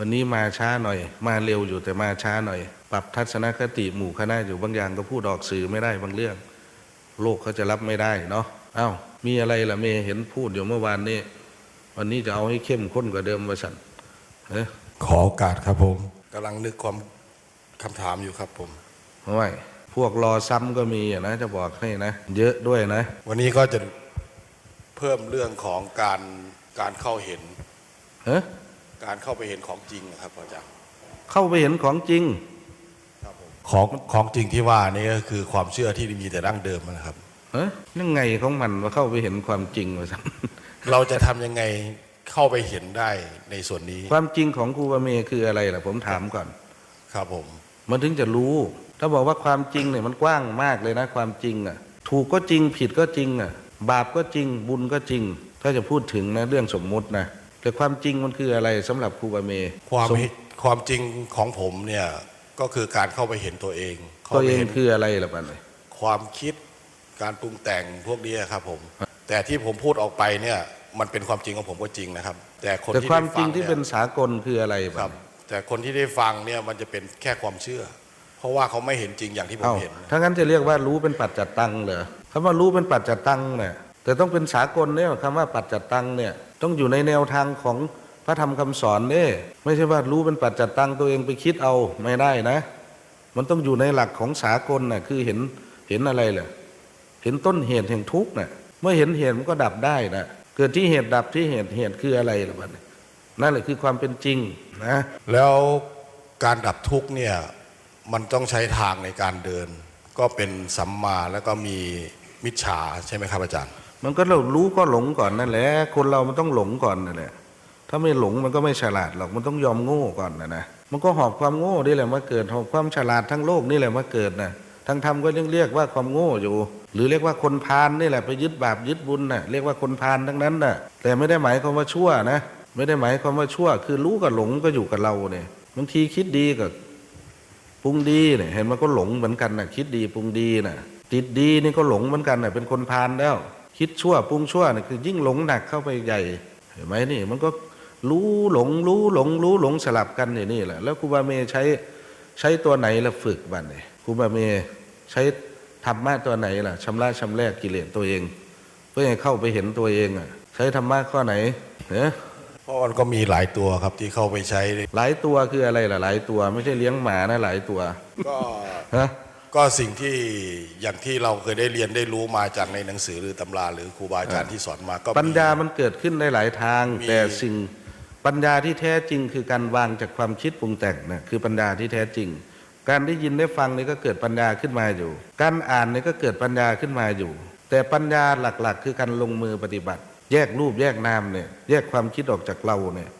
วันนี้มาช้าหน่อย มาเร็วอยู่แต่มาช้าหน่อย ปรับทัศนคติหมู่คณะอยู่บางอย่างก็พูดออกสื่อไม่ได้บางเรื่อง โลกเขาจะรับไม่ได้เนาะอ้าวมีอะไรล่ะเมย์เห็นพูดอยู่เมื่อวานนี้วันนี้จะเอาให้เข้มข้นกว่าเดิมว่าสันเอ๊ะขอโอกาสครับผมกำลังนึกความคำถามอยู่ครับผมไม่พวกรอซ้ำก็มีอะนะจะบอกให้นะ เยอะด้วยนะ วันนี้ก็จะเพิ่มเรื่องของการการเข้าเห็นเอ๊ะ การเข้าไปเห็นของจริงนะครับอาจารย์เข้าไปเห็นของจริงครับผมของของจริงที่ว่านี่ก็คือความเชื่อที่มีแต่ดั้งเดิมนะครับ เอ๊ะยังไงของมันว่าเข้าไปเห็นความจริงว่าสันเราจะทำยังไงเข้าไปเห็นได้ในส่วนนี้ความจริงของครูบาเมย์คืออะไรล่ะผมถามก่อน ครับผม มันถึงจะรู้ ถ้าบอกว่าความจริงเนี่ยมันกว้างมากเลยนะความจริงอะ ถูกก็จริงผิดก็จริงอะ บาปก็จริงบุญก็จริง ถ้าจะพูดถึงนะเรื่องสมมุตินะ แต่ความจริงมันคืออะไรสำหรับครูบาเมย์ความสมเห็นความจริงของผมเนี่ยก็คือการเข้าไปเห็นตัวเองเข้าตัวไปเองเห็นคืออะไรล่ะปันเลยความคิดการปรุงแต่งพวกนี้ครับผม แต่ที่ผมพูดออกไปเนี่ยมันเป็นความจริงของผมก็จริงนะครับ แต่คนแต่ที่ความได้จริฟังงที่เนี่ยเป็นสากลคืออะไรคปัรันบแต่คนที่ได้ฟังเนี่ยมันจะเป็นแค่ความเชื่อ เพราะว่าเขาไม่เห็นจริงอย่างที่ผมเอ้าเห็นถ้างั้นจะเรียกว่ารู้เป็นปัจจัตตังเหรอคำว่ารู้เป็นปัจจัตตังเนี่ยแต่ต้องเป็นสากลเนี่ยคำว่าปัจจัตตังเนี่ย ต้องอยู่ในแนวทางของพระธรรมคำสอนเนี่ไม่ใช่ว่ารู้เป็นปัจจัตตังตัวเองไปคิดเอาไม่ได้นะ มันต้องอยู่ในหลักของสากลน่ะคือเห็นเห็นอะไรเหรอเห็นต้นเหตุแห่งทุกข์น่ะเมื่อเห็นเหตุมันก็ดับได้นะเกิดที่เหตุดับที่เหตุเหตุคืออะไรล่ะบัดนี้นั่นแหละคือความเป็นจริงนะ แล้วการดับทุกข์เนี่ยมันต้องใช้ทางในการเดิน ก็เป็นสัมมาแล้วก็มีมิจฉาใช่ไหมครับอาจารย์ มันก็เรารู้ก็หลงก่อนนั่นแหละ คนเรามันต้องหลงก่อนนั่นแหละ ถ้าไม่หลงมันก็ไม่ฉลาดหรอก มันต้องยอมโง่ก่อนนะนะ มันก็หอบความโง่นี่แหละมาเกิด หอบความฉลาดทั้งโลกนี่แหละมาเกิดนะทั้งธรรมก็ยังเรียกว่าความโง่อยู่ หรือเรียกว่าคนพาลนี่แหละไปยึดบาปยึดบุญน่ะ เรียกว่าคนพาลทั้งนั้นน่ะ แต่ไม่ได้หมายความว่าชั่วนะ ไม่ได้หมายความว่าชั่ว คือรู้กับหลงก็อยู่กับเราเนี่ย บางทีคิดดีกับปรุงดีเนี่ย เห็นมันก็หลงเหมือนกันน่ะ คิดดีปรุงดีน่ะ ติดดีนี่ก็หลงเหมือนกันน่ะ เป็นคนพาลแล้ว คิดชั่วปรุงชั่วนี่คือ ยิ่งหลงหนักเข้าไปใหญ่เห็นไหมนี่ มันก็รู้หลงรู้หลงรู้หลงสลับกันอย่างนี่แหละ แล้วครูบาเมใช้ใช้ตัวไหนละฝึกบันเนี่ยครูบาเมใช้ธรรมะตัวไหนล่ะชำระชำแรกกิเลสตัวเอง เพื่อให้เข้าไปเห็นตัวเองอะ ใช้ธรรมะข้อไหนเนเพราะมันก็มีหลายตัวครับที่เข้าไปใช้ หลายตัวคืออะไรล่ะหลายตัว ไม่ใช่เลี้ยงหมานะหลายตัว ก็ฮะ ก็สิ่งที่อย่างที่เราเคยได้เรียนได้รู้มาจากในหนังสือหรือตำราหรือครูบาอาจารย์ที่สอนมาก็มีปัญญามันเกิดขึ้นได้หลายทางมีแต่สิ่งปัญญาที่แท้จริง คือการวางจากความคิดปรุงแต่งนะคือปัญญาที่แท้จริง การได้ยินได้ฟังนี่ก็เกิดปัญญาขึ้นมาอยู่ การอ่านนี่ก็เกิดปัญญาขึ้นมาอยู่ แต่ปัญญาหลักๆ คือการลงมือปฏิบัติ แยกรูปแยกนามเนี่ยแยกความคิดออกจากเราเนี่ย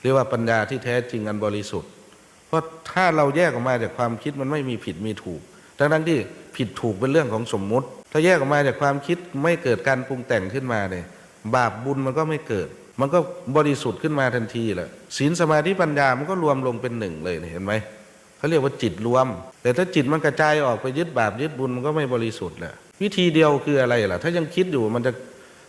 เรียกว่าปัญญาที่แท้จริงอันบริสุทธิ์เพ ราะถ้าเราแยกออกมาจากความคิดมันไม่มีผิดมีถูก ทั้งทั้งๆที่ผิดถูกเป็นเรื่องของสมมุติ ถ้าแยกออกมาจากความคิดไม่เกิดการปรุงแต่งขึ้นมาเนี่ยบาปบุญมันก็ไม่เกิด มันก็บริสุทธิ์ขึ้นมาทันทีแหละศีลสมาธิปัญญามันก็รวมลงเป็นหนึ่งเลยเห็นไหมเขาเรียกว่าจิตรวม แต่ถ้าจิตมันกระจายออกไปยึดบาปยึดบุญมันก็ไม่บริสุทธิ์แหละวิธีเดียวคืออะไรล่ะ ถ้ายังคิดอยู่มันจะ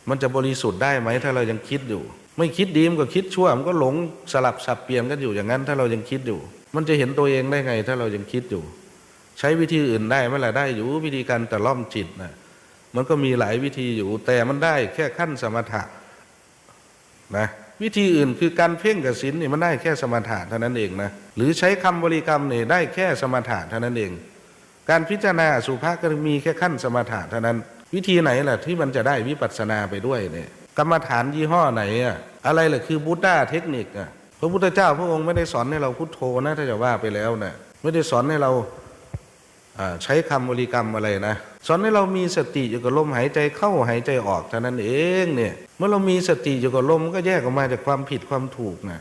มันจะบริสุทธิ์ได้ไหมถ้าเรายังคิดอยู่ ไม่คิดดีมันก็คิดชั่วมันก็หลงสลับสับเปลี่ยนกันอยู่อย่างนั้น ถ้าเรายังคิดอยู่ มันจะเห็นตัวเองได้ไง ถ้าเรายังคิดอยู่ ใช้วิธีอื่นได้ไหมล่ะได้อยู่วิธีการแต่ล่อมจิตนะมันก็มีหลายวิธีอยู่ แต่มันได้แค่ขั้นสมถะนะวิธีอื่นคือการเพ่งกับศีลนี่มันได้แค่สมถะเท่านั้นเองนะหรือใช้คำบริกรรมนี่ได้แค่สมถะเท่านั้นเอง การพิจารณาสุภะก็มีแค่ขั้นสมถะเท่านั้น วิธีไหนล่ะที่มันจะได้วิปัสสนาไปด้วยเนี่ย กรรมฐานยี่ห้อไหนอะอะไรล่ะคือบุตตาเทคนิคอะพระพุทธเจ้าพระองค์ไม่ได้สอนให้เราพุทโธนะถ้าจะว่าไปแล้วนะไม่ได้สอนให้เราใช้คำบริกรรมอะไรนะสอนให้เรามีสติอยู่กับลมหายใจเข้าหายใจออกเท่านั้นเองเนี่ย เมื่อเรามีสติอยู่กับลมก็แยกออกมาจากความผิดความถูกนะ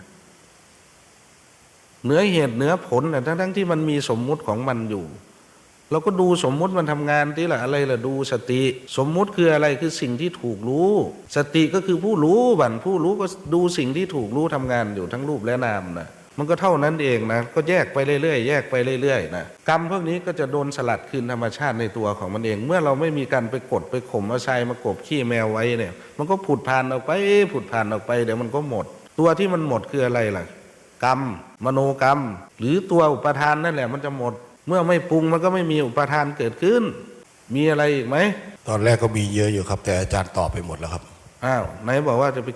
เหนือเหตุเหนือผลนะทั้งทั้งที่มันมีสมมุติของมันอยู่ เราก็ดูสมมุติมันทำงานที่ละอะไรละดูสติ สมมุติคืออะไรคือสิ่งที่ถูกรู้ สติก็คือผู้รู้บันผู้รู้ก็ดูสิ่งที่ถูกรู้ทำงานอยู่ทั้งรูปและนามนะมันก็เท่านั้นเองนะก็แยกไปเรื่อยๆแยกไปเรื่อยๆนะกรรมพวกนี้ก็จะโดนสลัดคืนธรรมชาติในตัวของมันเอง เมื่อเราไม่มีการไปกดไปข่มเอาทรายมากบขี้แมวไว้เนี่ย มันก็ผุดผ่านออกไปผุดผ่านออกไปเดี๋ยวมันก็หมด ตัวที่มันหมดคืออะไรล่ะ กรรม มโนกรรม หรือตัวอุปทานนั่นแหละมันจะหมด เมื่อไม่ปรุงมันก็ไม่มีอุปทานเกิดขึ้น มีอะไรอีกไหม ตอนแรกก็มีเยอะอยู่ครับ แต่อาจารย์ตอบไปหมดแล้วครับ อ้าวไหนบอกว่าจะไป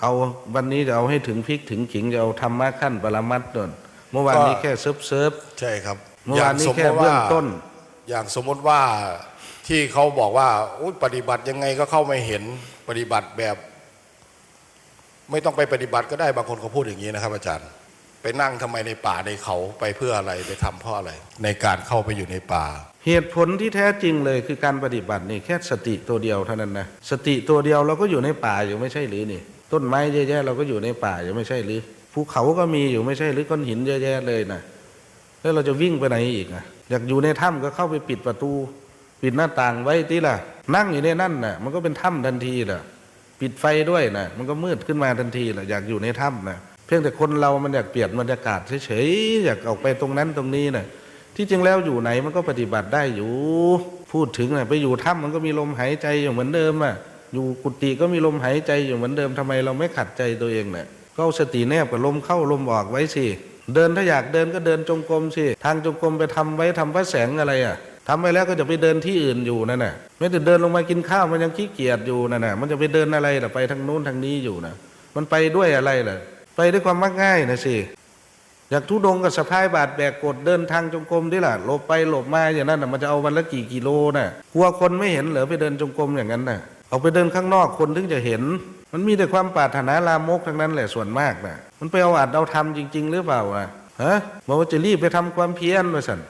เอาวันนี้จะเอาให้ถึงพริกถึงขิงจะเอาธรรมะขั้นปรมัตถ์นนเมื่อวานนี้ก็แค่เซิร์ฟเซิร์ฟใช่ครับเมื่อวานนี้แค่ติเบื้องต้น อย่างสมมติว่าที่เขาบอกว่าอุ๊ยปฏิบัติยังไงก็เข้าไม่เห็นปฏิบัติแบบ ไม่ต้องไปปฏิบัติก็ได้บางคนเขาพูดอย่างนี้นะครับ อาจารย์ ไปนั่งทำไมในป่าในเขาไปเพื่ออะไรไปทำเพราะอะไร ในการเข้าไปอยู่ในป่า เหตุผลที่แท้จริงเลยคือการปฏิบัตินี่แค่สติตัวเดียวเท่านั้นนะสติตัวเดียวเราก็อยู่ในป่าอยู่ไม่ใช่หรือนี่ ต้นไม้เยอะแยะเราก็อยู่ในป่าอยู่ไม่ใช่หรือภูเขาก็มีอยู่ไม่ใช่หรือก้อนหินเยอะแยะเลยนะแล้วเราจะวิ่งไปไหนอีกอะอยากอยู่ในถ้ำก็เข้าไปปิดประตู ปิดหน้าต่างไว้ที่ล่ะ นั่งอยู่ในนั่นน่ะมันก็เป็นถ้ำทันทีล่ะ ปิดไฟด้วยนะมันก็มืดขึ้นมาทันทีล่ะอยากอยู่ในถ้ำนะ พียงแต่คนเรามันอยากเปลี่ยนบรรยากาศเฉยๆอยากออกไปตรงนั้นตรงนี้น่ะที่จริงแล้วอยู่ไหนมันก็ปฏิบัติได้อยู่ พูดถึงน่ะไปอยู่ถ้ำมันก็มีลมหายใจอยู่เหมือนเดิมอะอยู่กุฏิก็มีลมหายใจอยู่เหมือนเดิมทำไมเราไม่ขัดใจตัวเองเนี่ยก็สติแนบกับลมเข้าลมออกไว้สิเดินถ้าอยากเดินก็เดินจงกรมสิทางจงกรมไปทำไว้ทำพระแสงอะไรอะทำไปแล้วก็จะไปเดินที่อื่นอยู่นั่นน่ะไม่แต่เดินลงมากินข้าวมันยังขี้เกียจอยู่นั่นน่ะมันจะไปเดินอะไรล่ะไปทางนู้นทางนี้อยู่นะมันไปด้วยอะไรล่ะ ไปด้วยความมักง่ายนะสิอยากทุดงกับสะพายบาดแบกกดเดินทางจงกรมดิล่ะหลบไปหลบมาอย่างนั้นน่ะมันจะเอาวันละกี่กิโลน่ะกลัวคนไม่เห็นเหรอไปเดินจงกรมอย่างนั้นน่ะเอาไปเดินข้างนอกคนถึงจะเห็น มันมีแต่ความปรารถนาลามกทั้งนั้นแหละส่วนมากน่ะมันไปเอาอัดเอาทำจริง ๆ หรือเปล่าอะฮะบอกว่าจะรีบไปทำความเพียรมาสั่น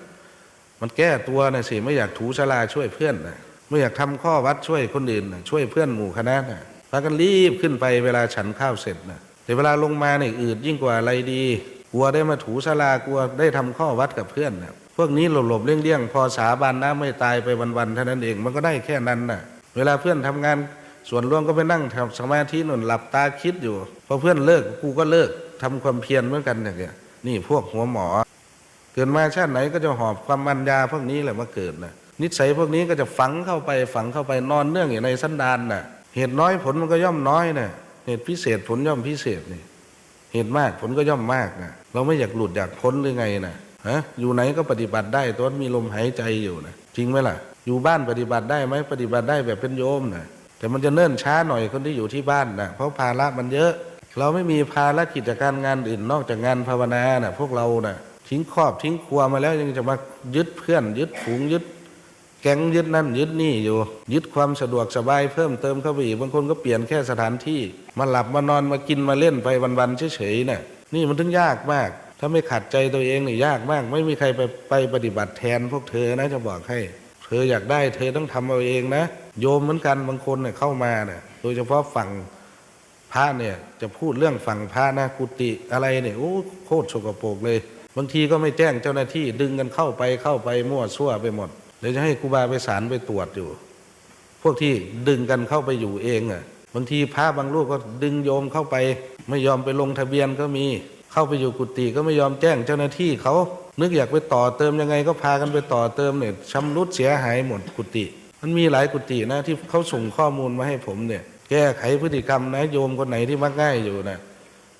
มันแก้ตัวนะสิไม่อยากถูสลาช่วยเพื่อนนะไม่อยากทำข้อวัดช่วยคนอื่นนะช่วยเพื่อนหมู่คณะน่ะพากันรีบขึ้นไปเวลาฉันข้าวเสร็จน่ะ แต่เวลาลงมาเนี่ยอืดยิ่งกว่าอะไรดี กลัวได้มาถูสลากลัวได้ทำข้อวัดกับเพื่อนนะพวกนี้หลบๆเลี่ยงๆพอสาบานน้ำไม่ตายไปวันๆเท่านั้นเองมันก็ได้แค่นั้นน่ะ เวลาเพื่อนทำงานส่วนรวมก็ไปนั่งทำสมาธินนหลับตาคิดอยู่พอเพื่อนเลิกกูก็เลิกทำความเพียรเหมือนกันอย่างเงี้ยนี่พวกหัวหมอ เกิดมาชาติไหนก็จะหอบความมัญญาพวกนี้แหละมาเกิดนะนิสัยพวกนี้ก็จะฝังเข้าไปฝังเข้าไปนอนเนื่องอยู่ในสันดานน่ะเหตุน้อยผลมันก็ย่อมน้อยน่ะ เหตุพิเศษผลย่อมพิเศษนี่เหตุมากผลก็ย่อมมากนะเราไม่อยากหลุดอยากพ้นหรือไงนะฮะอยู่ไหนก็ปฏิบัติได้ตัวมีลมหายใจอยู่นะจริงไหมล่ะ อยู่บ้านปฏิบัติได้ไหมปฏิบัติได้แบบเป็นโยมนะแต่มันจะเนิ่นช้าหน่อยคนที่อยู่ที่บ้านนะเพราะภาระมันเยอะ เราไม่มีภาระกิจการงานอื่นนอกจากงานภาวนานะพวกเรานะทิ้งครอบทิ้งครัวมาแล้วยังจะมายึดเพื่อนยึดฝูงยึด แก๊งยึดนั่นยึดนี่อยู่ ยึดความสะดวกสบายเพิ่มเติมเข้าไปอีกบางคนก็เปลี่ยนแค่สถานที่ มาหลับมานอนมากินมาเล่นไปวันๆเฉยๆน่ะนี่มันถึงยากมาก ถ้าไม่ขัดใจตัวเองนี่ยากมาก ไม่มีใครไปไปปฏิบัติแทนพวกเธอนะจะบอกให้ เธออยากได้เธอต้องทำเอาเองนะ โยมเหมือนกันบางคนเนี่ยเข้ามาเนี่ยโดยเฉพาะฝั่งพระเนี่ยจะพูดเรื่องฝั่งพระนะกุฏิอะไรเนี่ยโอ้โคตรสกปรกเลย บางทีก็ไม่แจ้งเจ้าหน้าที่ดึงกันเข้าไปเข้าไปมั่วซั่วไปหมด เดี๋ยวจะให้ครูบาไปสารไปตรวจอยู่ พวกที่ดึงกันเข้าไปอยู่เองอะบางทีพระบางรูปก็ดึงโยมเข้าไป ไม่ยอมไปลงทะเบียนก็มี เข้าไปอยู่กุฏิก็ไม่ยอมแจ้งเจ้าหน้าที่เขานึกอยากไปต่อเติมยังไงก็พากันไปต่อเติมเนี่ยชำรุดเสียหายหมดกุฏิมันมีหลายกุฏินะที่เขาส่งข้อมูลมาให้ผมเนี่ย แก้ไขพฤติกรรมนะโยมคนไหนที่มักง่ายอยู่นะ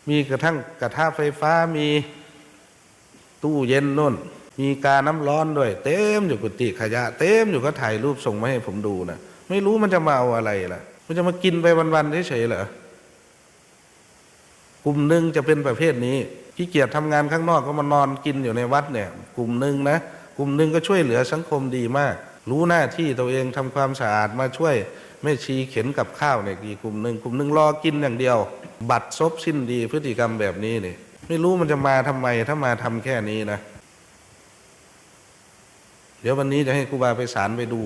มีกระทั่งกระทะไฟฟ้ามีตู้เย็นนู่น มีกาน้ำร้อนด้วย เต็มอยู่กุฏิขยะ เต็มอยู่ก็ถ่ายรูปส่งมาให้ผมดูนะไม่รู้มันจะมาเอาอะไรล่ะ มันจะมากินไปวันๆเฉยๆเหรอกลุ่มหนึ่งจะเป็นประเภทนี้ขี้เกียจทำงานข้างนอกก็มานอนกินอยู่ในวัดเนี่ย กลุ่มหนึ่งนะกลุ่มหนึ่งก็ช่วยเหลือสังคมดีมาก รู้หน้าที่ตัวเองทำความสะอาดมาช่วยแม่ชีเข็นกับข้าวเนี่ยอีกกลุ่มหนึ่งกลุ่มหนึ่งรอกินอย่างเดียว บัตรซบสิ้นดีพฤติกรรมแบบนี้เนี่ยไม่รู้มันจะมาทำไมถ้ามาทำแค่นี้นะ เดี๋ยววันนี้จะให้ครูบาไปสารไปดู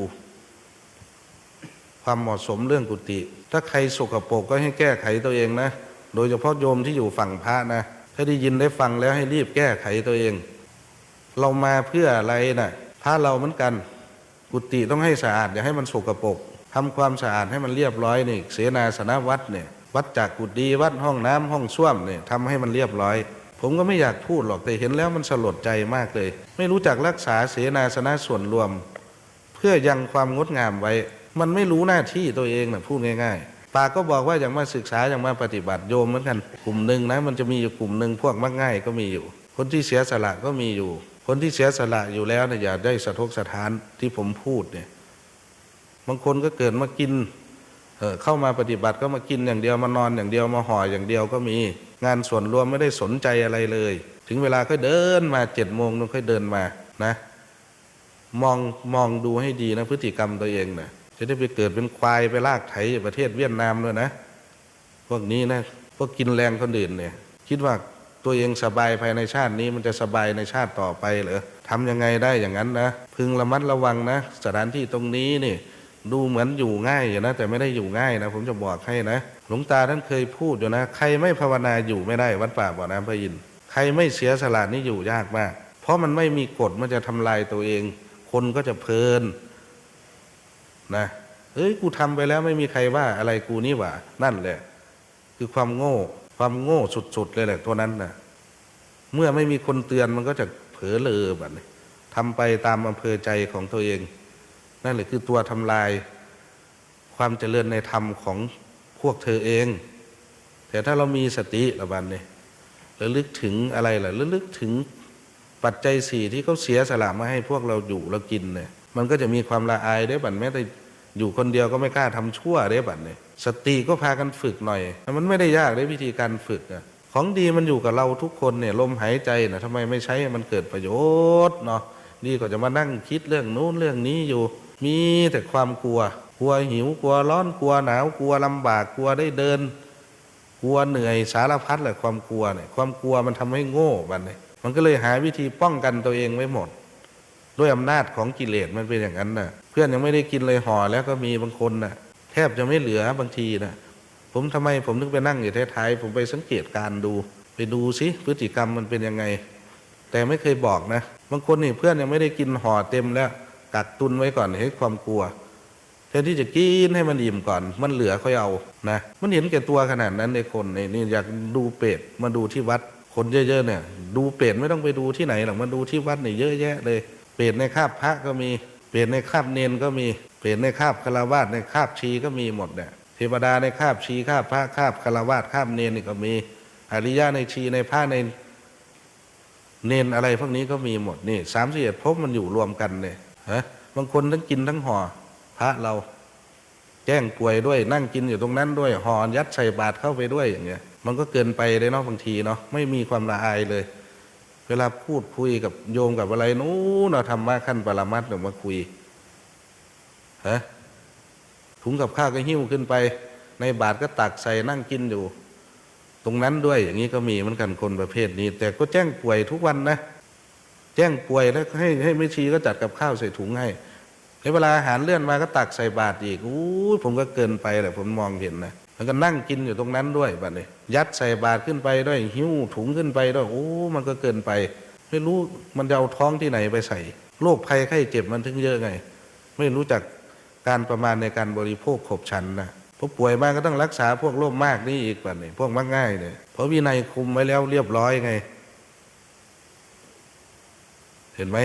ความเหมาะสมเรื่องกุฏิถ้าใครสกปรกก็ให้แก้ไขตัวเองนะ โดยเฉพาะโยมที่อยู่ฝั่งพระนะ ถ้าได้ยินได้ฟังแล้วให้รีบแก้ไขตัวเอง เรามาเพื่ออะไรนะ่ะพระเราเหมือนกัน กุฏิต้องให้สะอาดอย่าให้มันสกปรกทำความสะอาดให้มันเรียบร้อยนี่เสนาสนะวัดเนี่ยวัดจากกุฏิวัดห้องน้ำห้องส้วมเนี่ยทำให้มันเรียบร้อย ผมก็ไม่อยากพูดหรอกแต่เห็นแล้วมันสลดใจมากเลย ไม่รู้จักรักษาเสนาสนะส่วนรวม เพื่อยังความงดงามไว้ มันไม่รู้หน้าที่ตัวเองนะพูดง่ายๆปากก็บอกว่าอย่างมาศึกษาอย่างมาปฏิบัติโยมเหมือนกันกลุ่มหนึ่งนะมันจะมีอยู่กลุ่มหนึ่งพวกมักง่ายก็มีอยู่ คนที่เสียสละก็มีอยู่ คนที่เสียสละอยู่แล้วเนี่ยอย่าได้สะทกสะท้านที่ผมพูดเนี่ยบางคนก็เกิดมากินเออเข้ามาปฏิบัติก็มากินอย่างเดียวมานอนอย่างเดียวมาห่ออย่างเดียวก็มี งานส่วนรวมไม่ได้สนใจอะไรเลย ถึงเวลาค่อยเดินมาเจ็ดโมงนึงค่อยเดินมานะ มองมองดูให้ดีนะพฤติกรรมตัวเองนะจะได้ไปเกิดเป็นควายไปลากไถ่ประเทศเวียดนามด้วยนะ พวกนี้นะพวกกินแรงคนอื่นเนี่ย คิดว่าตัวเองสบายภายในชาตินี้มันจะสบายในชาติต่อไปเหรอทำยังไงได้อย่างนั้นนะพึงระมัดระวังนะ สถานที่ตรงนี้นี่ ดูเหมือนอยู่ง่ายอยู่นะ แต่ไม่ได้อยู่ง่ายนะผมจะบอกให้นะหลวงตาท่านเคยพูดอยู่นะ ใครไม่ภาวนาอยู่ไม่ได้วัดป่าบ่อน้ำพระอินทร์ใครไม่เสียสละนี่อยู่ยากมาก เพราะมันไม่มีกฎมันจะทำลายตัวเอง คนก็จะเพลินนะเอ้ยกูทำไปแล้วไม่มีใครว่าอะไรกูนี่หว่า นั่นแหละ คือความโง่ ความโง่สุดๆเลยแหละตัวนั้นนะเมื่อไม่มีคนเตือนมันก็จะเผลอเลอแบบนี้ทำไปตามอำเภอใจของตัวเอง นั่นแหละคือตัวทำลายความเจริญในธรรมของพวกเธอเอง แต่ถ้าเรามีสติละบันเนี่ยระลึกถึงอะไรล่ะระลึกถึงปัจจัยสี่ที่เขาเสียสละมาให้พวกเราอยู่เรากินเนี่ย มันก็จะมีความละอายได้บันแม้แต่อยู่คนเดียวก็ไม่กล้าทำชั่วได้บันเนี่ยสติก็พากันฝึกหน่อย มันไม่ได้ยากเลยวิธีการฝึกอะของดีมันอยู่กับเราทุกคนเนี่ยลมหายใจนะทำไมไม่ใช้มันเกิดประโยชน์เนาะดีกว่าจะมานั่งคิดเรื่องนู้นเรื่องนี้อยู่ มีแต่ความกลัว กลัวหิวกลัวร้อนกลัวหนาวกลัวลำบากกลัวได้เดิน กลัวเหนื่อยสารพัดแหละความกลัวเนี่ยความกลัวมันทำให้โง่บันเนี่ยมันก็เลยหาวิธีป้องกันตัวเองไว้หมด ด้วยอำนาจของกิเลสมันเป็นอย่างนั้นนะเพื่อนยังไม่ได้กินเลยห่อแล้วก็มีบางคนนะแทบจะไม่เหลือบางทีนะผมทำไมผมถึงไปนั่งอยู่ท้ายๆผมไปสังเกตการดู ไปดูสิพฤติกรรมมันเป็นยังไง แต่ไม่เคยบอกนะ บางคนนี่เพื่อนยังไม่ได้กินห่อเต็มแล้ว กักตุนไว้ก่อนให้ความกลัวแทนที่จะกินให้มันอิ่มก่อน มันเหลือค่อยเอานะมันเห็นแก่ตัวขนาดนั้นในคนในนี่อยากดูเป็ดมาดูที่วัด คนเยอะๆเนี่ย ดูเป็ดไม่ต้องไปดูที่ไหนหรอกมาดูที่วัดเนี่ยเยอะแยะเลย เป็ดในคาบพระก็มีเป็ดในคาบเนนก็มีเป็ดในคาบคารวาสในคาบชีก็มีหมดเนี่ยเทวดาในคาบชีคาบพระคาบคารวาสคาบเนนนี่ก็มี อริยะในชีในพระในเนนอะไรพวกนี้ก็มีหมดนี่สามสิบเอ็ดภพมันอยู่รวมกันเนี่ย ฮะบางคนทั้งกินทั้งห่อพระเรา แจ้งป่วยด้วย นั่งกินอยู่ตรงนั้นด้วยห่อยัดใส่บาตรเข้าไปด้วยอย่างเงี้ย มันก็เกินไปเลยเนาะบางทีเนาะไม่มีความละอายเลย เวลาพูดคุยกับโยมกับอะไรนู้นเราทำมาขั้นปรมัตถ์เนี่ยมาคุยฮะถุงกับข้าวก็หิ้วขึ้นไป ในบาตรก็ตักใส่นั่งกินอยู่ ตรงนั้นด้วยอย่างนี้ก็มีเหมือนกันคนประเภทนี้ แต่ก็แจ้งป่วยทุกวันนะ แจ้งป่วยแล้วให้ให้ไม่ชีก็จัดกับข้าวใส่ถุงให้ในเวลาอาหารเลื่อนมาก็ตักใส่บาตรอีกอู้ผมก็เกินไปแหละผมมองเห็นนะแล้วก็นั่งกินอยู่ตรงนั้นด้วยบัดนี้ยัดใส่บาตรขึ้นไปด้วยหิ้วถุงขึ้นไปด้วยโอ้มันก็เกินไป ไม่รู้มันจะเอาท้องที่ไหนไปใส่โรคภัยไข้เจ็บมันถึงเยอะไง ไม่รู้จักการประมาณในการบริโภคขบฉันนะพอป่วยมาก็ต้องรักษาพวกโรคมากนี่อีกบัดนี้พวกมักง่ายเนี่ยเพราะวินัยคุมไว้แล้วเรียบร้อยไง เห็นไหม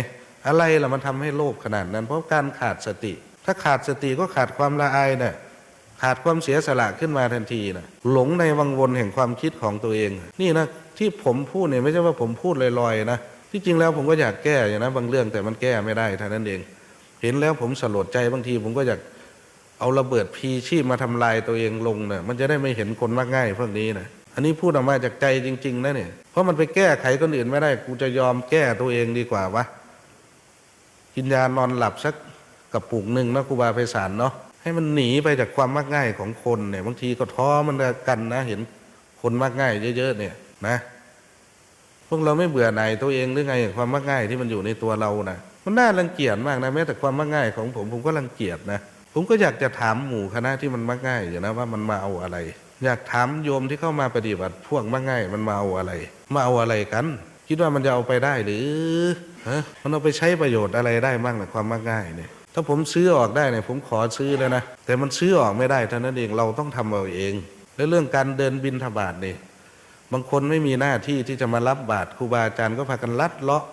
อะไรล่ะมันทำให้โลภขนาดนั้น เพราะการขาดสติ ถ้าขาดสติก็ขาดความละอายน่ะขาดความเสียสละขึ้นมาทันทีน่ะหลงในวังวนแห่งความคิดของตัวเอง นี่นะที่ผมพูดเนี่ยไม่ใช่ว่าผมพูดลอยๆนะที่จริงแล้วผมก็อยากแก้อย่างนะบางเรื่องแต่มันแก้ไม่ได้เท่านั้นเอง เห็นแล้วผมสลดใจบางทีผมก็อยากเอาระเบิดพีชีพมาทำลายตัวเองลงเนะ่ะมันจะได้ไม่เห็นคนมักง่ายพวกนี้นะอันนี้พูดออกมาจากใจจริง ๆนะเนี่ย เพราะมันไปแก้ไขคนอื่นไม่ได้ กูจะยอมแก้ตัวเองดีกว่าวะ กินยานอนหลับสักกระปุกหนึ่งนะครูบาไพศาลเนาะให้มันหนีไปจากความมักง่ายของคนเนี่ยบางทีก็ท้อมันกันนะเห็นคนมักง่ายเยอะๆเนี่ยนะ พวกเราไม่เบื่อหนตัวเองหรือไงกับความมักง่ายที่มันอยู่ในตัวเรานะมันน่ารังเกียจมากนะแม้แต่ความมักง่ายของผมผมก็รังเกียจนะผมก็อยากจะถามหมู่คณะที่มันมักง่ายอยู่นะว่ามันมาเอาอะไร อยากถามโยมที่เข้ามาปฏิบัติ พวกมักง่ายมันมาเอาอะไร มาเอาอะไรกัน คิดว่ามันจะเอาไปได้หรือฮะมันเอาไปใช้ประโยชน์อะไรได้บ้างนะความมักง่ายเนี่ยถ้าผมซื้อออกได้เนี่ยผมขอซื้อแล้วนะแต่มันซื้อออกไม่ได้เท่านั้นเองเราต้องทำเอาเอง แล้วเรื่องการเดินบินทบาทเนี่ยบางคนไม่มีหน้าที่ที่จะมารับบาตรครูบาอาจารย์ก็พากันลัดเลาะ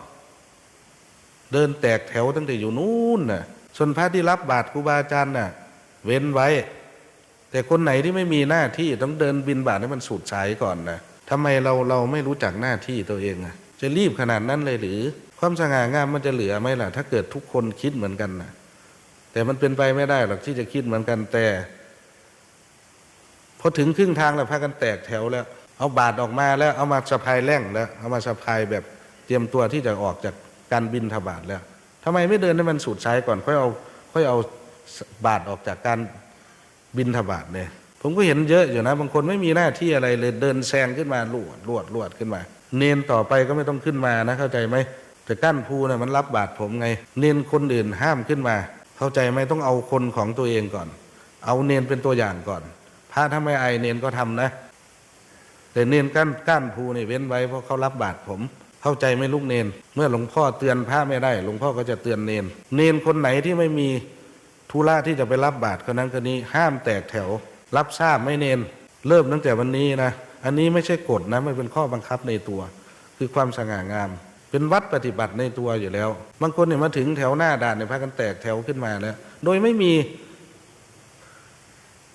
เดินแตกแถวตั้งแต่อยู่นู้นน่ะส่วนพระที่รับบาตรครูบาอาจารย์น่ะ เว้นไว้ แต่คนไหนที่ไม่มีหน้าที่ต้องเดินบินบาตให้มันสูดสายก่อนนะทำไมเราเราไม่รู้จักหน้าที่ตัวเองอะจะรีบขนาดนั้นเลยหรือ ความสง่างามมันจะเหลือไหมล่ะ ถ้าเกิดทุกคนคิดเหมือนกันนะแต่มันเป็นไปไม่ได้หรอกที่จะคิดเหมือนกันแต่พอถึงครึ่งทางแล้วพากันแตกแถวแล้ว เอาบาทออกมาแล้วเอามาสะพายแร่งแล้ว เอามาสะพายแบบเตรียมตัวที่จะออกจากการบินทบาทแล้วทำไมไม่เดินให้มันสูดสายก่อนค่อยเอาค่อยเอาบาทออกจากการ บินทบาทเนี่ยผมก็เห็นเยอะอยู่นะ บางคนไม่มีหน้าที่อะไรเลยเดินแซงขึ้นมาลวดลวดลวดขึ้นมา เนนต่อไปก็ไม่ต้องขึ้นมานะเข้าใจไหมแต่กั้นภูเนี่ยมันรับบาทผมไง เนนคนอื่นห้ามขึ้นมา เข้าใจไหมต้องเอาคนของตัวเองก่อน เอาเนนเป็นตัวอย่างก่อน พระถ้าไม่ไอเนนก็ทำนะ แต่เนนกั้นกั้นภูนี่เว้นไว้เพราะเขารับบาตรผม เข้าใจไหมลูกเนน เมื่อหลวงพ่อเตือนพระไม่ได้ หลวงพ่อก็จะเตือนเนน เนนคนไหนที่ไม่มี ธุระที่จะไปรับบาตรคนนั้นคนนี้ห้ามแตกแถว รับทราบไม่เนนเริ่มตั้งแต่วันนี้นะอันนี้ไม่ใช่กฎนะมันเป็นข้อบังคับในตัว คือความสง่างาม เป็นวัดปฏิบัติในตัวอยู่แล้ว บางคนเนี่ยมาถึงแถวหน้าด่านเนี่ยพากันแตกแถวขึ้นมาแล้ว โดยไม่มี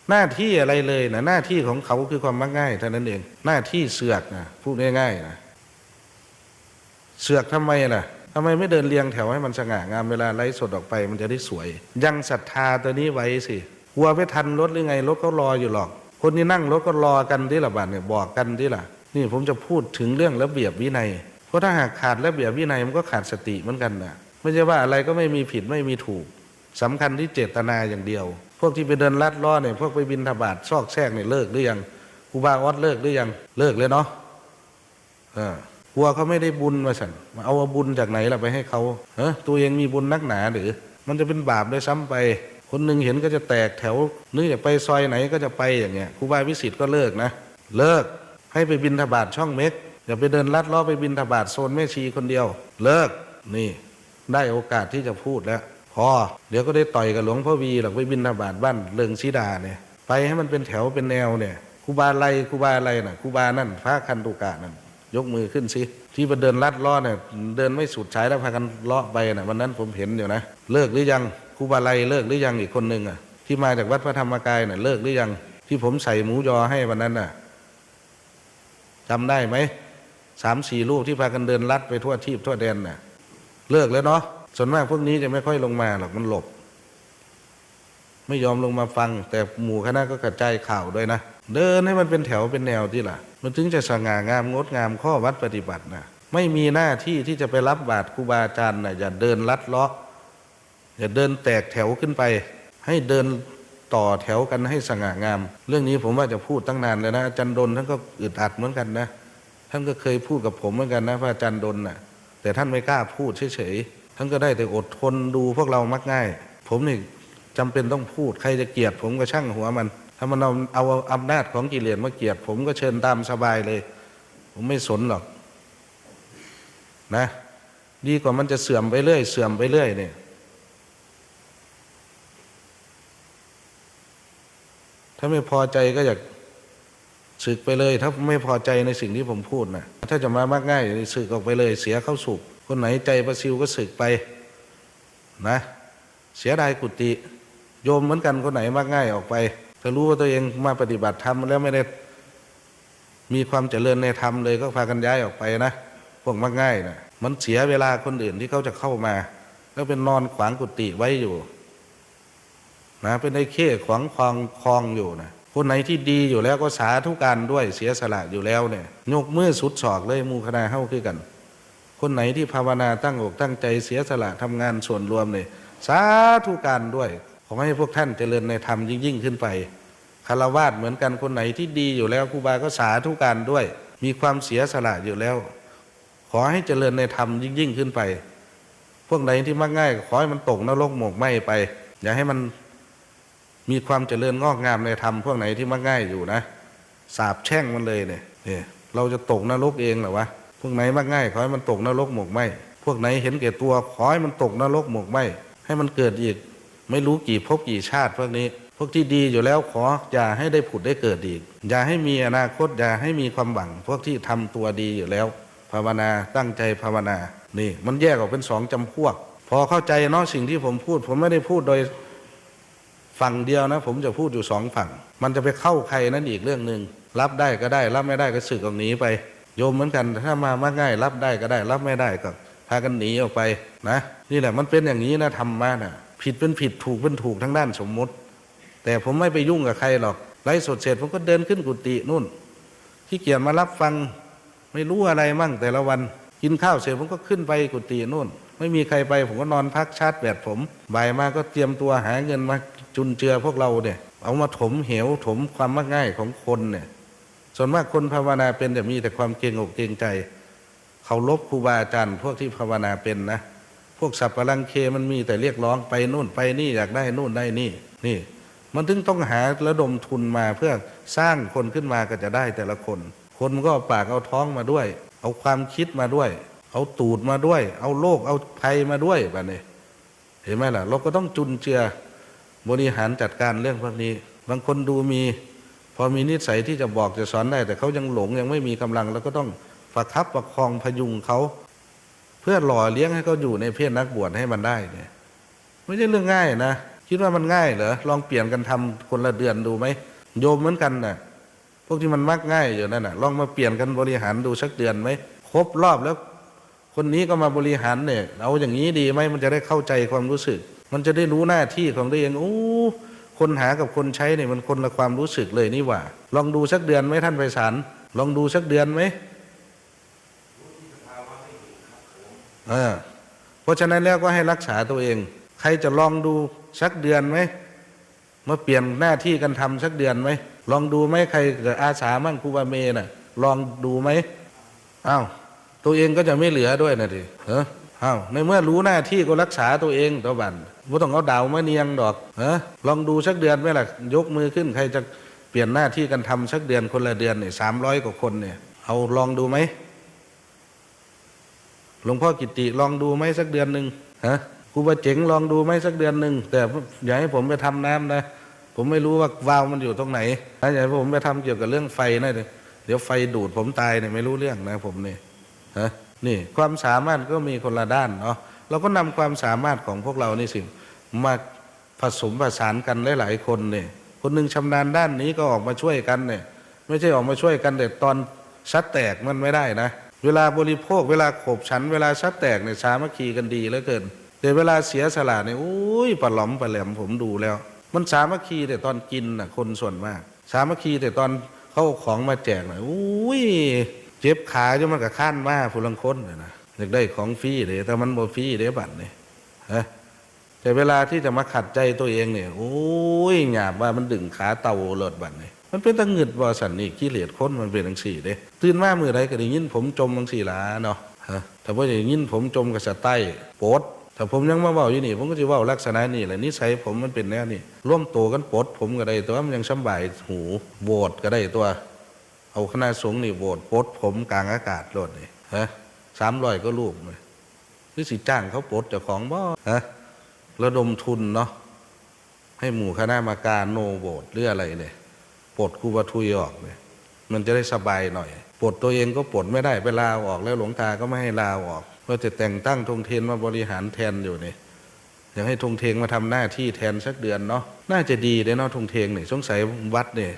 หน้าที่อะไรเลยนะหน้าที่ของเขาคือความมักง่ายเท่านั้นเอง หน้าที่เสือกนะพูดง่ายๆนะเสือกทำไมล่ะ ทำไมไม่เดินเรียงแถวให้มันสง่างามเวลาไล่สดออกไปมันจะได้สวย ยังศรัทธาตัวนี้ไว้สิกลัวไม่ทันรถหรือไงรถก็รออยู่หรอก คนที่นั่งรถก็รอกันที่ละบาทเนี่ยบอกกันที่ละนี่ผมจะพูดถึงเรื่องระเบียบวินัย เพราะถ้าหากขาดระเบียบวินัยมันก็ขาดสติเหมือนกันนะไม่ใช่ว่าอะไรก็ไม่มีผิดไม่มีถูกสำคัญที่เจตนาอย่างเดียว พวกที่ไปเดินลัดล้อเนี่ยพวกไปบินทบาทซอกแซกเนี่ยเลิกหรือยังครูบาออดเลิกหรือยังเลิกเลยเนาะเออ กลัวเขาไม่ได้บุญมาสั่นมาเอาบุญจากไหนล่ะไปให้เขาเออตัวเองมีบุญนักหนาหรือ มันจะเป็นบาปด้วยซ้ำไป คนหนึ่งเห็นก็จะแตกแถวนึกอยากไปซอยไหนก็จะไปอย่างเงี้ยครูบาวิสิทธ์ก็เลิกนะ เลิกให้ไปบินทบาทช่องเม็กอย่าไปเดินลัดล้อไปบินทบาทโซนแม่ชีคนเดียว เลิกนี่ ได้โอกาสที่จะพูดแล้วพอเดี๋ยวก็ได้ต่อยกับหลวงพ่อวีหรอกไปบินทบาทบ้านเลิงสีดาเนี่ยไปให้มันเป็นแถวเป็นแนวเนี่ยครูบาไลครูบาอะไรน่ะครูบานั่นพระคันตุกะนั่น ยกมือขึ้นสิที่มาเดินลัดล้อเนี่ยเดินไม่สุดสายแล้วพากันเลาะไปน่ะวันนั้นผมเห็นอยู่นะ เลิกหรือยังครูบาไลเลิกหรือยังอีกคนหนึ่งอะ ที่มาจากวัดพระธรรมกายน่ะเลิกหรือยัง ที่ผมใส่หมูยอให้วันนั้นน่ะจำได้ไหมสามสี่รูปที่พากันเดินลัดไปทั่วทีบทั่วแดนน่ะ เลิกแล้วเนาะส่วนมากพวกนี้จะไม่ค่อยลงมาหรอกมันหลบ ไม่ยอมลงมาฟัง แต่หมู่คณะก็กระจายข่าวด้วยนะ เดินให้มันเป็นแถวเป็นแนวที่ล่ะ มันถึงจะสง่างามงดงามข้อวัดปฏิบัตินะไม่มีหน้าที่ที่จะไปรับบาตรครูบาอาจารย์นะอย่าเดินลัดเลาะอย่าเดินแตกแถวขึ้นไป ให้เดินต่อแถวกันให้สง่างาม เรื่องนี้ผมว่าจะพูดตั้งนานเลยนะอาจารย์ดนท่านก็อึดอัดเหมือนกันนะท่านก็เคยพูดกับผมเหมือนกันนะพระอาจารย์ดนน่ะแต่ท่านไม่กล้าพูดเฉยๆท่านก็ได้แต่อดทนดูพวกเรามักง่าย ผมนี่ จำเป็นต้องพูดใครจะเกลียดผมก็ช่างหัวมัน ถ้ามันเอาเอาอำนาจของกิเลสมาเกลียดผมก็เชิญตามสบายเลย ผมไม่สนหรอกนะ ดีกว่ามันจะเสื่อมไปเรื่อย เสื่อมไปเรื่อยเนี่ยถ้าไม่พอใจก็อยากสึกไปเลย ถ้าไม่พอใจในสิ่งที่ผมพูดนะถ้าจะมามากง่ายสึกออกไปเลย เสียเข้าสุกคนไหนใจประซิวก็สึกไป นะ เสียดายกุฏิ โยมเหมือนกันคนไหนมากง่ายออกไปถ้ารู้ว่าตัวเองมาปฏิบัติธรรมแล้วไม่ได้ มีความเจริญในธรรมเลยก็พากันย้ายออกไปนะพวกมากง่ายนะมันเสียเวลาคนอื่นที่เขาจะเข้ามา แล้วเป็นนอนขวางกุฏิไว้อยู่นะเป็นไอ้เข้ขวางคลองคลองอยู่นะคนไหนที่ดีอยู่แล้วก็สาธุการด้วยเสียสละอยู่แล้วเนี่ยยกมือสุดศอกเลยมูคณะเข้าคือกัน คนไหนที่ภาวนาตั้งอกตั้งใจเสียสละทำงานส่วนรวมเนี่ยสาธุการด้วย ขอให้พวกท่านเจริญในธรรมยิ่งยิ่งขึ้นไปคารวาสเหมือนกันคนไหนที่ดีอยู่แล้วครูบาก็สาธุการด้วย มีความเสียสละอยู่แล้ว ขอให้เจริญในธรรมยิ่งยิ่งขึ้นไป พวกไหนที่มักง่ายขอให้มันตกนรกหมกไหมไป อย่าให้มันมีความเจริญงอกงามในธรรมพวกไหนที่มักง่ายอยู่นะสาบแช่งมันเลยเนี่ยเนี่ยเราจะตกนรกเองเหรอวะพวกไหนมักง่ายขอให้มันตกนรกหมกไหมพวกไหนเห็นแก่ตัวขอให้มันตกนรกหมกไหมให้มันเกิดอีก ไม่รู้กี่ภพกี่ชาติพวกนี้ พวกที่ดีอยู่แล้วขออย่าให้ได้ผุดได้เกิดอีก อย่าให้มีอนาคตอย่าให้มีความหวัง พวกที่ทำตัวดีอยู่แล้ว ภาวนาตั้งใจภาวนานี่ มันแยกออกเป็นสองจำพวก พอเข้าใจเนาะสิ่งที่ผมพูด ผมไม่ได้พูดโดยฝั่งเดียวนะ ผมจะพูดอยู่สองฝั่ง มันจะไปเข้าใครนั่นอีกเรื่องหนึ่งรับได้ก็ได้ รับไม่ได้ก็สึกออกหนีไป โยมเหมือนกันถ้ามามาง่าย รับได้ก็ได้ รับไม่ได้ก็พากันหนีออกไปนะนี่แหละมันเป็นอย่างนี้นะธรรมะน่ะ ผิดเป็นผิดถูกเป็นถูกทั้งด้านสมมุติ แต่ผมไม่ไปยุ่งกับใครหรอกไลฟ์สดเสร็จผมก็เดินขึ้นกุฏินู่นที่เกียจมารับฟังไม่รู้อะไรมั่งแต่ละวัน กินข้าวเสร็จผมก็ขึ้นไปกุฏินู่น ไม่มีใครไปผมก็นอนพักชาร์จแบตผมบ่ายมาก็เตรียมตัวหาเงินมาจุนเจือพวกเราเนี่ย เอามาถมเหวถมความมักง่ายของคนเนี่ยส่วนมากคนภาวนาเป็นจะมีแต่ความเกรงอกเกรงใจ เขาลบครูบาอาจารย์พวกที่ภาวนาเป็นนะ วกสับปะรังเคมันมีแต่เรียกร้องไปนู่นไปนี่อยากได้นู่นได้นี่นี่ มันถึงต้องหาระดมทุนมาเพื่อสร้างคนขึ้นมาก็จะได้แต่ละคน คนมันก็เอาปากเอาท้องมาด้วย เอาความคิดมาด้วย เอาตูดมาด้วย เอาโลกเอาภัยมาด้วยแบบนี้เห็นไหมล่ะ เราก็ต้องจุนเจือบริหารจัดการเรื่องพวกนี้ บางคนดูมี พอมีนิสัยที่จะบอกจะสอนได้ แต่เขายังหลงยังไม่มีกำลัง แล้วก็ต้องประคับประคองพยุงเขา เพื่อหล่อเลี้ยงให้เขาอยู่ในเพศนักบวชให้มันได้เนี่ย ไม่ใช่เรื่องง่ายนะคิดว่ามันง่ายเหรอลองเปลี่ยนกันทำคนละเดือนดูไหมโยมเหมือนกันนะ่ะ พวกที่มันมักง่ายอยู่นั่นน่ะ ลองมาเปลี่ยนกันบริหารดูสักเดือนไหมครบรอบแล้ว คนนี้ก็มาบริหารเนี่ยเอาอย่างนี้ดีไหมมันจะได้เข้าใจความรู้สึก มันจะได้รู้หน้าที่ของตัวเองโอ้คนหากับคนใช้เนี่ยมันคนละความรู้สึกเลยนี่หว่า ลองดูสักเดือนไหมท่านไปสารลองดูสักเดือนไหม เพราะฉะนั้นแล้วก็ให้รักษาตัวเอง ใครจะลองดูสักเดือนไหมมาเปลี่ยนหน้าที่กันทำสักเดือนไหมลองดูไหมใครเกิดอาสามั่งครูบาเมน่ะ ลองดูไหมอ้าวตัวเองก็จะไม่เหลือด้วยนะดิเอออ้าวในเมื่อรู้หน้าที่ก็รักษาตัวเองตัวบันไม่ต้องเอาดาวมาเนียงดอกเออลองดูสักเดือนไหมล่ะยกมือขึ้นใครจะเปลี่ยนหน้าที่กันทำสักเดือนคนละเดือนเนี่ยสามร้อยกว่าคนเนี่ย เอาลองดูไหม หลวงพ่อกิติลองดูไหมสักเดือนหนึ่งฮะครูบาเจ๋งลองดูไหมสักเดือนหนึ่งแต่อย่าให้ผมไปทำน้ำนะ ผมไม่รู้ว่าวาล์วมันอยู่ตรงไหนถ้าอย่าให้ผมไปทำเกี่ยวกับเรื่องไฟนะเดี๋ยวเดี๋ยวไฟดูดผมตายเนี่ยไม่รู้เรื่องนะผมเนี่ยฮะนี่ความสามารถก็มีคนละด้านเนาะเราก็นำความสามารถของพวกเรานี่สิมาผสมผสานกันหลายๆคนเนี่ยคนหนึ่งชำนาญด้านนี้ก็ออกมาช่วยกันเนี่ยไม่ใช่ออกมาช่วยกันแต่ตอนชัดแตกมันไม่ได้นะ เวลาบริโภค เวลาขบฉัน เวลาชัดแตกเนี่ยสามัคคีกันดีเหลือเกิน แต่เวลาเสียสละเนี่ยโอ้ยปลาหลอมปลาแหลมผมดูแล้ว มันสามัคคีแต่ตอนกินน่ะคนส่วนมาก สามัคคีแต่ตอนเขาเอาของมาแจกน่ะโอ้ยเจ็บขาจนมันกับข้านมาผู้ลังคนน่ะนะอยากได้ของฟรีเลยแต่มันบ่ฟรีเด้บัตรเนี่ยฮะแต่เวลาที่จะมาขัดใจตัวเองเนี่ยโอ้ยหยาบว่ามันดึงขาเต่าโลดบัดเนี่ย มันเป็นตั้งเงิดบอสันนี่ขี้เหลียดค้นมันเป็นทั้งสี่เด้ตื่นมามือไรก็ได้ยินผมจมทั้งสี่หลาเนาะฮะแต่ว่าอย่างยินผมจมกับสะใต้โปดถ้าผมยังมาเว้าอยู่นี่ ผมก็จะเว้าลักษณะนี่แหละนิสัยผมมันเป็นแนวนี้ร่วมโตกันปดผมก็ได้ตัวมันยังสำบายหูโหวตก็ได้ตัว เอาคณะสงฆ์นี่โหวตปดผมกลางอากาศโลดนี่ฮะสามร้อยก็รูปเลยหรือสิจ้างเขาปดจ้าของบ่ฮะระดมทุนเนาะให้หมู่คณะมาการโนโบดหรืออะไรเนี่ย ปลดครูบาทุยออกเนี่ยมันจะได้สบายหน่อยปลดตัวเองก็ปลดไม่ได้ไปลาออกแล้วหลวงตาก็ไม่ให้ลาออกก็จะแต่งตั้งธงเทนมาบริหารแทนอยู่เนี่ยอยากให้ธงเทงมาทำหน้าที่แทนสักเดือนเนาะน่าจะดีเลยเนาะธงเทงเนี่ยสงสัยวัดเนี่ย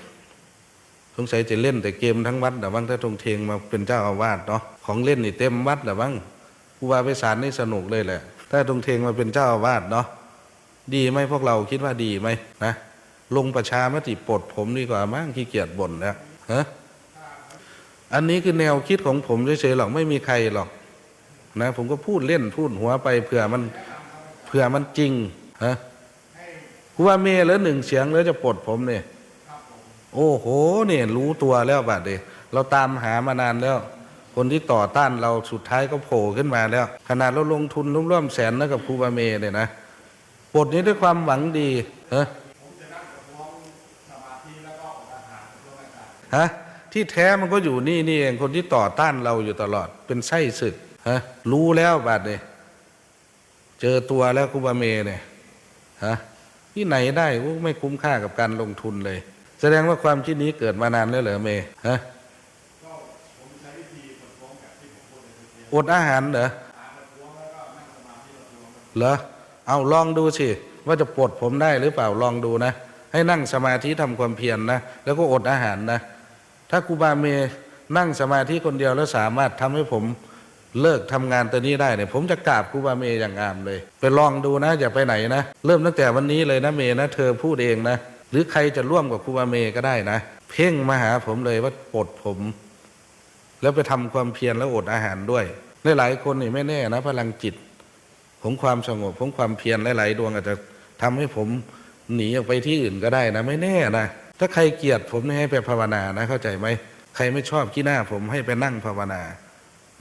สงสัยจะเล่นแต่เกมทั้งวัดแต่บ้างถ้าธงเทงมาเป็นเจ้าอาวาสเนาะของเล่นนี่เต็มวัดแต่บ้างครูบาไปสารนี่สนุกเลยแหละ ถ้าธงเทงมาเป็นเจ้าอาวาสเนาะดีไหมพวกเราคิดว่าดีไหมนะ ลงประชามติปลดผมดีกว่ามั้งขี้เกียจบ่นแล้วฮะอันนี้คือแนวคิดของผมเฉยๆหรอกไม่มีใครหรอก นะ ผมก็พูดเล่นพูดหัวไปเผื่อมันเผื่อมันจริงฮะกูว่าเมย์แล้วหนึ่งเสียงแล้วจะปลดผมเนี่ยโอ้โหเนี่ยรู้ตัวแล้วบัดเดยเราตามหามานานแล้ว คนที่ต่อต้านเราสุดท้ายก็โผล่ขึ้นมาแล้ว ขนาดเราลงทุนร่วมๆแสนนะกับครูบาเมย์เนี่ยนะปลดนี้ด้วยความหวังดีฮะ ฮะที่แท้มันก็อยู่นี่นี่เองคนที่ต่อต้านเราอยู่ตลอด เป็นไส้ศึกฮะรู้แล้วบาดเนี่ยเจอตัวแล้วครูบาเมเนี่ยฮะที่ไหนได้โอ้ไม่คุ้มค่ากับการลงทุนเลย แสดงว่าความคิดนี้เกิดมานานแล้วเหรอเมฮะอดอาหารเหรอเหรอเอาลองดูสิว่าจะปลดผมได้หรือเปล่าลองดูนะ ให้นั่งสมาธิทำความเพียรนนะแล้วก็อดอาหารนะ ถ้าครูบาเมนั่งสมาธิคนเดียวแล้วสามารถทำให้ผมเลิกทำงานตัวนี้ได้เนี่ยผมจะกราบครูบาเมอย่างงามเลย ไปลองดูนะอย่าไปไหนนะ เริ่มตั้งแต่วันนี้เลยนะเมนะ เธอพูดเองนะ หรือใครจะร่วมกับครูบาเมก็ได้นะ เพ่งมาหาผมเลยว่าปลดผม แล้วไปทำความเพียรแล้วอดอาหารด้วยหลายๆคนนี่ไม่แน่นะ พลังจิตของความสงบของความเพียรหลาย ๆ ดวงอาจจะทำให้ผมหนีออกไปที่อื่นก็ได้นะ ไม่แน่นะ ถ้าใครเกลียดผมนี่ให้ไปภาวนานะเข้าใจไหมใครไม่ชอบขี้หน้าผมให้ไปนั่งภาวนา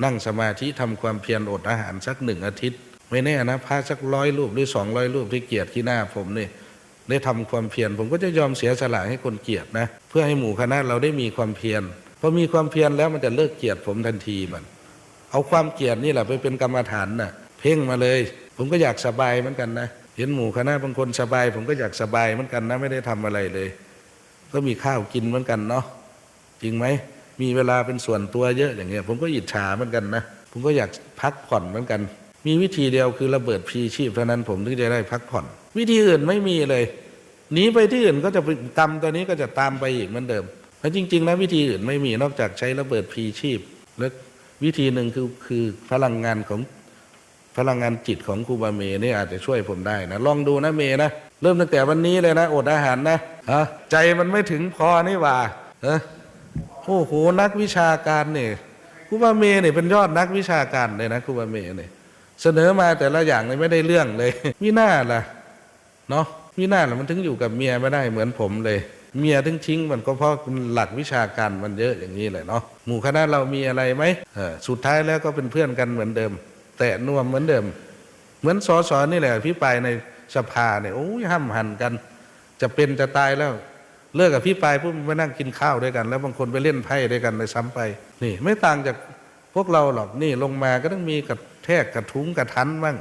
นั่งสมาธิทำความเพียรอดอาหารสักหนึ่งอาทิตย์ ไม่แน่นะพระสักร้อยรูปหรือสองร้อยรูปที่เกลียดขี้หน้าผมนี่ได้ทำความเพียรผมก็จะยอมเสียสละให้คนเกลียดนะ เพื่อให้หมู่คณะเราได้มีความเพียรพอมีความเพียรแล้วมันจะเลิกเกลียดผมทันทีมัน เอาความเกลียดนี่แหละไปเป็นกรรมฐานน่ะ เพ่งมาเลย ผมก็อยากสบายเหมือนกันนะเห็นหมู่คณะบางคนสบาย ผมก็อยากสบายเหมือนกันนะไม่ได้ทำอะไรเลย ก็มีข้าวกินเหมือนกันเนาะจริงไหมมีเวลาเป็นส่วนตัวเยอะอย่างเงี้ย ผมก็อิจฉาเหมือนกันนะผมก็อยากพักผ่อนเหมือนกัน มีวิธีเดียวคือระเบิดพีชีพเท่านั้นผมถึงจะได้พักผ่อน วิธีอื่นไม่มีเลยหนีไปที่อื่นก็จะกรรมตัวนี้ก็จะตามไปอีกเหมือนเดิมแล้วจริงๆแล้ววิธีอื่นไม่มีนอกจากใช้ระเบิดพีชีพ และวิธีหนึ่งคือคือพลังงานของพลังงานจิตของครูบาเมนี่อาจจะช่วยผมได้นะลองดูนะเมนะ เริ่มตั้งแต่วันนี้เลยนะอดอาหารนะฮะใจมันไม่ถึงพอนี่หว่าเออโอ้โหนักวิชาการเนี่ยครูบาเมเนี่ยเป็นยอดนักวิชาการเลยนะครูบาเมเนี่ยเสนอมาแต่ละอย่างเลยไม่ได้เรื่องเลยมิน่าล่ะเนาะมิน่าล่ะมันถึงอยู่กับเมียไม่ได้เหมือนผมเลย เมียถึงทิ้งมันก็เพราะหลักวิชาการมันเยอะอย่างนี้แหละเนาะหมู่คณะเรามีอะไรไหมเออสุดท้ายแล้วก็เป็นเพื่อนกันเหมือนเดิม แตะนวมเหมือนเดิม เหมือนสอสอนี่แหละพี่ปายใน สภาเนี่ยโอ้ยห้ามหันกัน จะเป็นจะตายแล้ว เลิกกับพี่ปลายปุ๊บมานั่งกินข้าวด้วยกัน แล้วบางคนไปเล่นไพ่ด้วยกันเลยซ้ำไป นี่ ไม่ต่างจากพวกเราหรอกนี่ลงมาก็ต้องมีกระแทกกระทุ้งกระทันบ้าง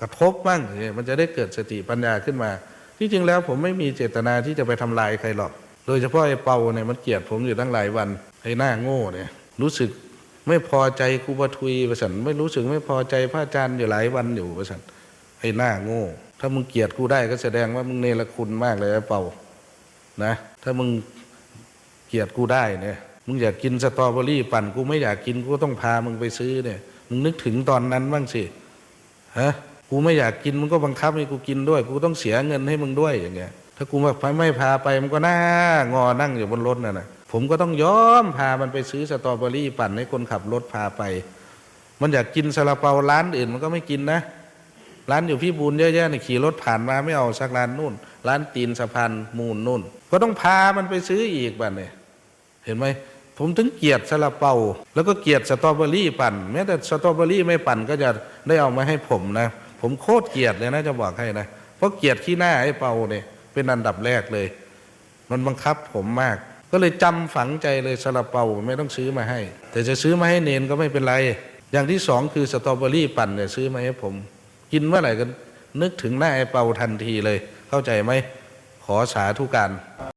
กระทบบ้างเนี่ยมันจะได้เกิดสติปัญญาขึ้นมา ที่จริงแล้วผมไม่มีเจตนาที่จะไปทำลายใครหรอก โดยเฉพาะไอ้เปาเนี่ยมันเกลียดผมอยู่ตั้งหลายวันไอ้หน้าโง่เนี่ยรู้สึกไม่พอใจครูบาทุยประสันไม่รู้สึกไม่พอใจพระอาจารย์อยู่หลายวันอยู่ประสันไอ้หน้าโง่ ถ้ามึงเกลียดกูได้ก็แสดงว่ามึงเนรคุณมากเลยไอ้เป่านะ ถ้ามึงเกลียดกูได้เนี่ย มึงอยากกินสตรอเบอรี่ปั่นกูไม่อยากกินกูก็ต้องพามึงไปซื้อเนี่ย มึงนึกถึงตอนนั้นบ้างสิฮะกูไม่อยากกินมึงก็บังคับให้กูกินด้วย กูต้องเสียเงินให้มึงด้วยอย่างเงี้ย ถ้ากูไม่ไม่พาไปมันก็น้างอนั่งอยู่บนรถน่ะนะผมก็ต้องยอมพามันไปซื้อสตรอเบอรี่ปั่นให้คนขับรถพาไป มันอยากกินซาลาเปาร้านอื่นมันก็ไม่กินนะ ร้านอยู่พี่บูนเยอะแยะเนี่ยขี่รถผ่านมาไม่เอาสักร้านนู่น ร้านตีนสะพานมูลนู่น ก็ต้องพามันไปซื้ออีกบ้านเนี่ยเห็นไหมผมถึงเกลียดซาลาเปา แล้วก็เกลียดสตรอเบอรี่ปั่น แม้แต่สตรอเบอรี่ไม่ปั่นก็จะได้เอามาให้ผมนะ ผมโคตรเกลียดเลยนะจะบอกให้นะ เพราะเกลียดขี้หน้าไอ้เปาเนี่ยเป็นอันดับแรกเลย มันบังคับผมมาก ก็เลยจำฝังใจเลยซาลาเปาไม่ต้องซื้อมาให้ แต่จะซื้อมาให้เนนก็ไม่เป็นไร อย่างที่สองคือสตรอเบอรี่ปั่นเนี่ยซื้อมาให้ผม กินเมื่อไหร่ก็นึกถึงหน้าไอ้เปาทันทีเลย เข้าใจไหมขอสาธุการ